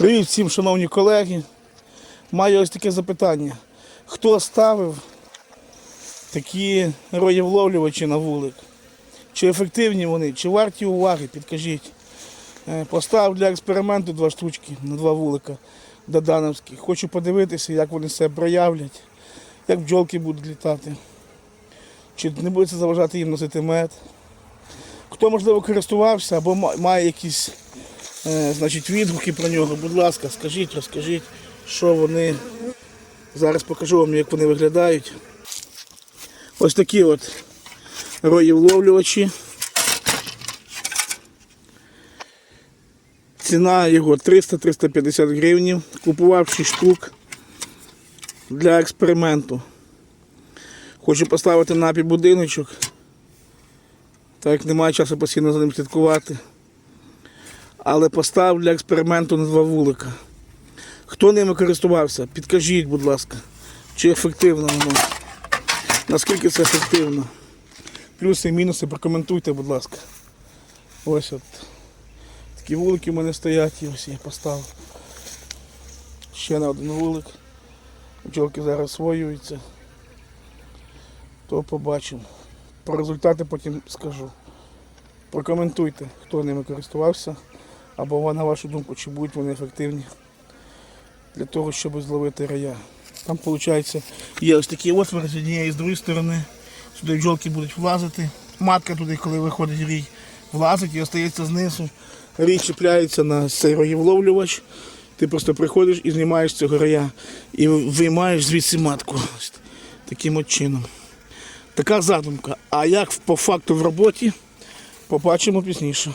Привіт всім, шановні колеги. Маю ось таке запитання. Хто ставив такі роєвловлювачі на вулик? Чи ефективні вони, чи варті уваги, підкажіть. Е, Поставив для експерименту два штучки на два вулика додановські. Хочу подивитися, як вони себе проявлять, як бджолки будуть літати. Чи не буде це заважати їм носити мед. Хто, можливо, користувався або має якісь значить, відгуки про нього, будь ласка, скажіть, розкажіть, що вони. Зараз покажу вам, як вони виглядають. Ось такі от роївловлювачі. Ціна його 300-350 гривень. Купував 6 штук для експерименту. Хочу поставити напій будиночок. Так як немає часу постійно за ним слідкувати. Але постав для експерименту на два вулика. Хто ними користувався? Підкажіть, будь ласка, чи ефективно воно. Наскільки це ефективно? Плюси і мінуси прокоментуйте, будь ласка. Ось от. Такі вулики в мене стоять, і ось я поставив. Ще на один вулик. Бджолки зараз освоюються. То побачимо. Про результати потім скажу. Прокоментуйте, хто ними користувався, або на вашу думку, чи будуть вони ефективні для того, щоб зловити рая. Там, виходить, є ось такі отвори з однієї з другої сторони. Сюди бджолки будуть влазити. Матка туди, коли виходить рій, влазить і остається знизу. Рій чіпляється на цей роєвловлювач. Ти просто приходиш і знімаєш цього рая і виймаєш звідси матку. Таким от чином. Така задумка. А як по факту в роботі, побачимо пізніше.